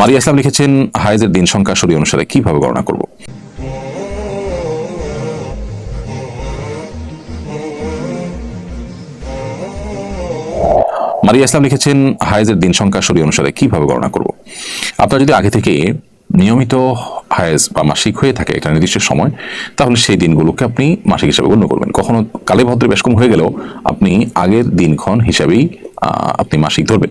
মারিয়া ইসলাম লিখেছেন, হায়েজের দিন সংখ্যা সরি অনুসারে কীভাবে গণনা করব? মারিয়া ইসলাম লিখেছেন, হায়েজের দিন সংখ্যা সরি অনুসারে কীভাবে গণনা করব? আপনার যদি আগে থেকে নিয়মিত হায়েজ বা মাসিক হয়ে থাকে একটা নির্দিষ্ট সময়, তাহলে সেই দিনগুলোকে আপনি মাসিক হিসাবে গণ্য করবেন। কখনো কালে ভদ্রে বেশ কম হয়ে গেলেও আপনি আগের দিনক্ষণ হিসাবেই আপনি মাসিক ধরবেন।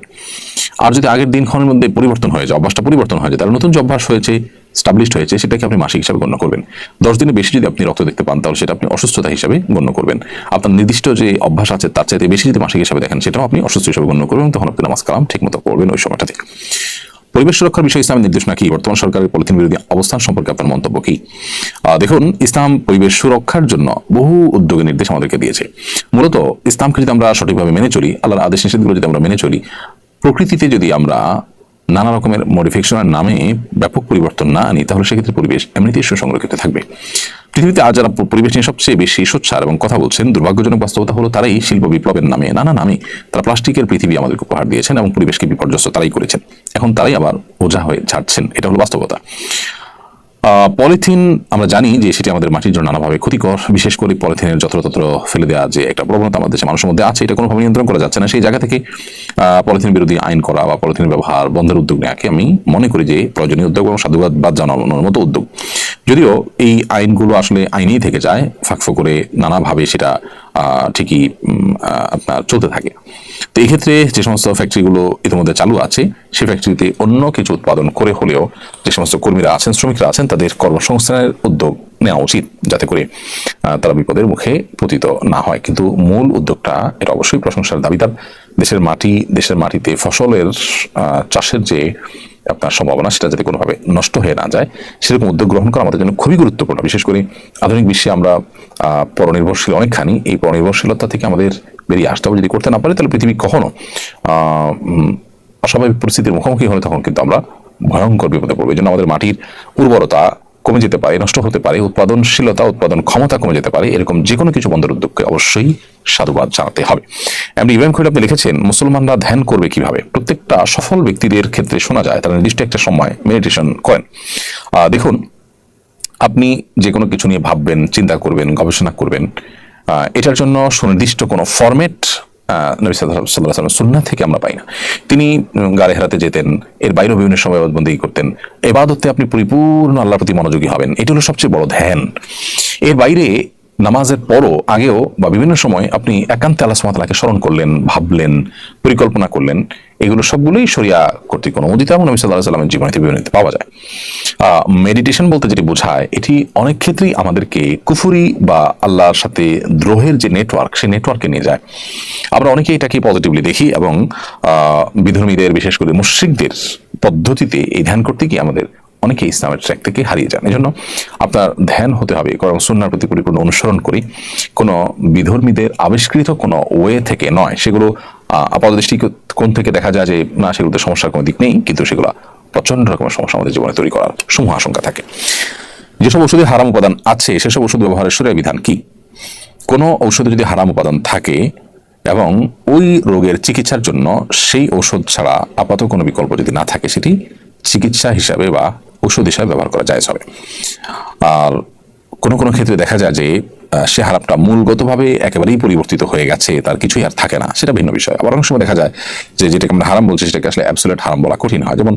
আর যদি আগের দিনক্ষণের মধ্যে পরিবর্তন হয়ে যায়, অভ্যাসটা পরিবর্তন হয়ে যায়, তাহলে নতুন যে অভ্যাস হয়েছে স্টাবলিশড হয়েছে, সেটাকে আপনি মাসিক হিসাবে গণ্য করবেন। দশ দিনে বেশি যদি আপনি রক্ত দেখতে পান, তাহলে সেটা আপনি অসুস্থতা হিসাবে গণ্য করবেন। আপনার নির্দিষ্ট যে অভ্যাস আছে, তার চাইতে বেশি যদি মাসিক হিসাবে দেখেন, সেটাও আপনি অসুস্থ হিসাবে গণ্য করবেন। তখন আপনি নামাজ কালাম ঠিক মতো করবেন ওই সময়টাতে। পরিবেশ সুরক্ষার বিষয়ে ইসলামের নির্দেশনা কি বর্তমান সরকারের পলিথিন বিরোধী অবস্থান সম্পর্কে আপনার মন্তব্য কি? দেখুন, ইসলাম পরিবেশ সুরক্ষার জন্য বহু উদ্যোগের নির্দেশ আমাদেরকে দিয়েছে। মূলত ইসলামকে যদি আমরা সঠিকভাবে মেনে চলি, আল্লাহর আদেশ নিষেধগুলো যদি আমরা মেনে চলি, প্রকৃতিতে যদি আমরা নানা রকমের মডিফিকেশনের নামে ব্যাপক পরিবর্তন না আনি, তাহলে সেক্ষেত্রে পরিবেশ এমনিতেই সুসংরক্ষিত থাকবে। পৃথিবীতে আজ যারা পরিবেশ নিয়ে সবচেয়ে বেশি সোচ্চার এবং কথা বলছেন, দুর্ভাগ্যজনক বাস্তবতা হলো তারাই শিল্প বিপ্লবের নামে নানা নামে তারা প্লাস্টিকের পৃথিবী আমাদেরকে উপহার দিয়েছেন এবং পরিবেশকে বিপর্যস্ত তারাই করেছেন। এখন তারাই আবার ওঝা হয়ে ছাড়ছেন এটা হলো বাস্তবতা। পলিথিন, আমরা জানি যে সেটি আমাদের মাটির জন্য নানাভাবে ক্ষতিকর। বিশেষ করে পলিথিনের যত্রতত্র ফেলে দেওয়া যে একটা প্রবণতা আমাদের দেশে মানুষের মধ্যে আছে, এটা কোনোভাবে নিয়ন্ত্রণ করা যাচ্ছে না। সেই জায়গা থেকে পলিথিন বিরোধী আইন করা বা পলিথিন ব্যবহার বন্ধের উদ্যোগ নেওয়াকে আমি মনে করি যে প্রয়োজনীয় উদ্যোগ এবং সাধুবাদ বাদ জানানোর মতো উদ্যোগ। যদিও এই আইনগুলো আসলে আইনেই থেকে যায় ফাঁকফো করে নানাভাবে সেটা ঠিকই আপনার চলতে থাকে। তো এই ক্ষেত্রে যে সমস্ত ফ্যাক্টরিগুলো ইতিমধ্যে চালু আছে, সেই ফ্যাক্টরিতে অন্য কিছু উৎপাদন করে হলেও যে সমস্ত কর্মীরা আছেন, শ্রমিকরা আছেন, তাদের কর্মসংস্থানের উদ্যোগ নেওয়া উচিত, যাতে করে তারা বিপদের মুখে পতিত না হয়। কিন্তু মূল উদ্যোগটা, এটা অবশ্যই প্রশংসার দাবিদার। দেশের মাটি, দেশের মাটিতে ফসলের চাষের যে আপনার সম্ভাবনা, সেটা যাতে কোনোভাবে নষ্ট হয়ে না যায়, সেরকম উদ্যোগ গ্রহণ করা আমাদের জন্য খুবই গুরুত্বপূর্ণ। বিশেষ করে আধুনিক বিশ্বে আমরা পরনির্ভরশীল অনেকখানি, এই পরনির্ভরশীলতা থেকে আমাদের বেরিয়ে আসতে হবে। যদি করতে না পারি, তাহলে পৃথিবী কখনো অস্বাভাবিক পরিস্থিতির মুখোমুখি হলে তখন কিন্তু আমরা ভয়ঙ্কর বিপদে পড়ব। এই জন্য আমাদের মাটির উর্বরতা কমে যেতে পারে, নষ্ট হতে পারে, উৎপাদনশীলতা, উৎপাদন ক্ষমতা কমে যেতে পারে, এরকম যে কোনো কিছু বন্ধের উদ্যোগকে অবশ্যই সাধুবাদ জানাতে হবে। এমনি ইব্রাহিম খৈল আপনি লিখেছেন, মুসলমানরা ধ্যান করবে কীভাবে? প্রত্যেকটা সফল ব্যক্তিদের ক্ষেত্রে শোনা যায়, তারা নির্দিষ্ট একটা সময় মেডিটেশন করেন। দেখুন, আপনি যে কোনো কিছু নিয়ে ভাববেন, চিন্তা করবেন, গবেষণা করবেন এটার জন্য সুনির্দিষ্ট কোনো ফরম্যাট সুন্না থেকে আমরা পাই না। তিনি গাড়ি হেরাতে যেতেন, এর বাইরেও বিভিন্ন সময় করতেন। এবাদতে আপনি পরিপূর্ণ আল্লাহর প্রতি মনোযোগী হবেন। এটি হলো সবচেয়ে বড় ধ্যান। এর বাইরে নামাজের পরও, আগেও বা বিভিন্ন সময় আপনি একান্তে আল্লাহ সুমাতালাকে স্মরণ করলেন, ভাবলেন, পরিকল্পনা করলেন, এগুলো সবগুলোই সরিয়া কর্তৃক অনুমোদিত এবং নবী সাল্লাহ সাল্লামের জীবনীতে বিবরণীতে পাওয়া যায়। মেডিটেশন বলতে যেটি বোঝায়, এটি অনেক ক্ষেত্রেই আমাদেরকে কুফুরি বা আল্লাহর সাথে দ্রোহের যে নেটওয়ার্ক সেই নেটওয়ার্কে নিয়ে যায়। আমরা অনেকেই এটাকে পজিটিভলি দেখি এবং বিধর্মীদের, বিশেষ করে মুশ্রিকদের পদ্ধতিতে এই ধ্যান করতে গিয়ে আমাদের অনেকে ইসলামের ট্র্যাক থেকে হারিয়ে যান। এই জন্য আপনার ধ্যান হতে হবে কারণ সুন্নার প্রতি পরিপূর্ণ অনুসরণ করি। কোনো বিধর্মীদের আবিষ্কৃত কোনো ওয়ে থেকে নয়। সেগুলো আহ, আপাত দৃষ্টিকোণ থেকে দেখা যায় যে না সেগুলোতে সমস্যার কোনো দিক নেই কিন্তু সেগুলো প্রচণ্ড রকমের সমস্যা আমাদের জীবনে তৈরি করার সমূহ আশঙ্কা থাকে। যেসব ওষুধে হারাম উপাদান আছে সেসব ওষুধ ব্যবহারের সুরে বিধান কি? কোনো ঔষধে যদি হারাম উপাদান থাকে এবং ওই রোগের চিকিৎসার জন্য সেই ঔষধ ছাড়া আপাতত কোনো বিকল্প যদি না থাকে সেটি চিকিৎসা হিসাবে বা ঔষধ হিসাবে ব্যবহার করা যায় হবে। আর কোনো কোনো ক্ষেত্রে দেখা যায় যে সে হারাপটা মূলগতভাবে একেবারেই পরিবর্তিত হয়ে গেছে, তার কিছুই আর থাকে না, সেটা ভিন্ন বিষয়। আবার অনেক সময় দেখা যায় যে, যেটাকে আমরা হারাম বলছি, সেটাকে আসলে অ্যাবসোলেট হারাম বলা কঠিন হয়। যেমন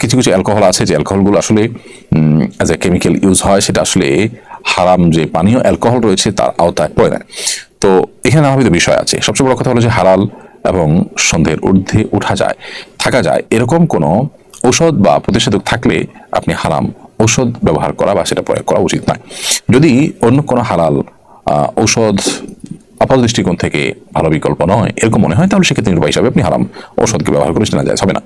কিছু কিছু অ্যালকোহল আছে, যে অ্যালকোহলগুলো আসলে অ্যাজ এ কেমিক্যাল ইউজ হয়, সেটা আসলে হারাম যে পানীয় অ্যালকোহল রয়েছে, তার আওতায় পড়ে না। তো এখানে নানাবিধ বিষয় আছে। সবচেয়ে বড় কথা হলো যে হারাল এবং সন্দেহের ঊর্ধ্বে উঠা যায়, থাকা যায়। এরকম কোনো ঔষধ বা প্রতিষেধক থাকলে আপনি হারাম ঔষধ ব্যবহার করা বা সেটা প্রয়োগ করা উচিত নয়। যদি অন্য কোনো হালাল ঔষধ আপাত দৃষ্টিকোণ থেকে ভালো বিকল্প নয়, এরকম মনে হয়, তাহলে সেক্ষেত্রে নির্বাহ হিসাবে আপনি হারাম ঔষধকে ব্যবহার করে না যায় হবে না।